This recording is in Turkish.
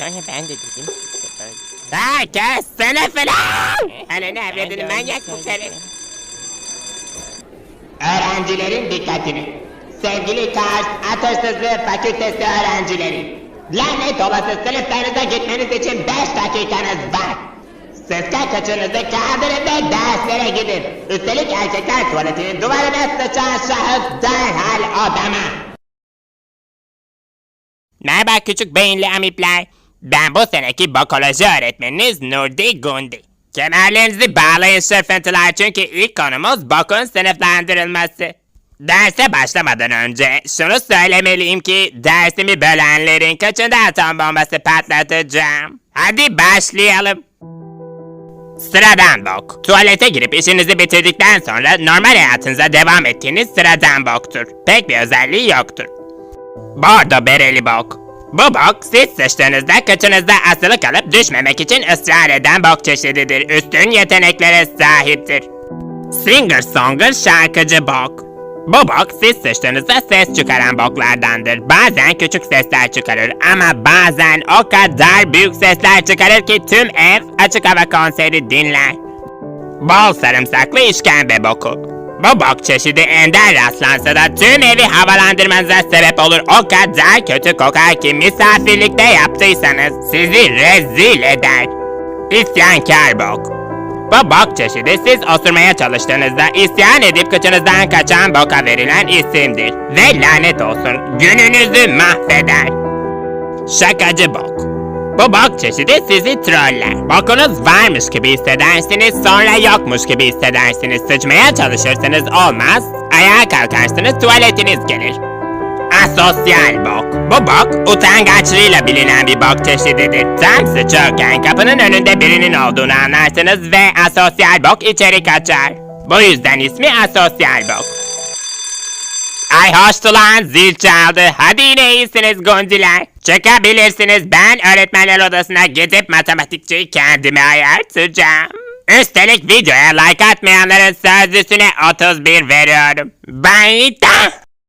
Sonra ben de dedim işte böyle. Herkes sınıfına! Hani ne avradını manyak bu karı. Öğrencilerin dikkatini. Sevgili Kars Atırsızlığı Fakültesi öğrencileri. Lanet olası sınıflarınıza gitmeniz için 5 dakikanız var. Sıska kaçınızı kaldırın ve derslere gidin. Üstelik erkekler tuvaletinin duvarına sıçan şahıs derhal odama. Merhaba küçük beyinli amipler. Ben bu seneki bokoloji öğretmeniniz Nurdi Gundi. Kemerlerinizi bağlayın sırfıntılar çünkü ilk konumuz bokun sınıflandırılması. Derse başlamadan önce şunu söylemeliyim ki dersimi bölenlerin kaçında atom bombası patlatacağım. Hadi başlayalım. Sıradan bok. Tuvalete girip işinizi bitirdikten sonra normal hayatınıza devam ettiğiniz sıradan boktur. Pek bir özelliği yoktur. Bordo bereli bok. Bu bok siz sıçtığınızda kıçınızda asılı kalıp düşmemek için ısrar eden bok çeşididir. Üstün yeteneklere sahiptir. Singer songer şarkıcı bok. Bu bok siz sıçtığınızda ses çıkaran boklardandır. Bazen küçük sesler çıkarır ama bazen o kadar büyük sesler çıkarır ki tüm ev açık hava konseri dinler. Bol sarımsaklı işkembe boku. Bu bok çeşidi ender rastlansa da tüm evi havalandırmanıza sebep olur. O kadar kötü kokar ki misafirlikte yaptıysanız sizi rezil eder. İsyankar bok. Bu bok çeşidi siz osurmaya çalıştığınızda isyan edip kıçınızdan kaçan boka verilen isimdir. Ve lanet olsun gününüzü mahveder. Şakacı bok. Bu bok çeşidi sizi troller. Bokunuz varmış gibi hissedersiniz, sonra yokmuş gibi hissedersiniz. Sıçmaya çalışırsınız olmaz, ayağa kalkarsınız tuvaletiniz gelir. Asosyal bok. Bu bok utangaçlığıyla bilinen bir bok çeşididir. Tam sıçarken kapının önünde birinin olduğunu anlarsınız ve asosyal bok içeri kaçar. Bu yüzden ismi asosyal bok. Ay hoştu lan zil çaldı. Hadi yine iyisiniz gondiler. Çıkabilirsiniz ben öğretmenler odasına gidip matematikçiyi kendime ayartacağım. Üstelik videoya like atmayanların sözlüsüne 31 veriyorum. Bayta!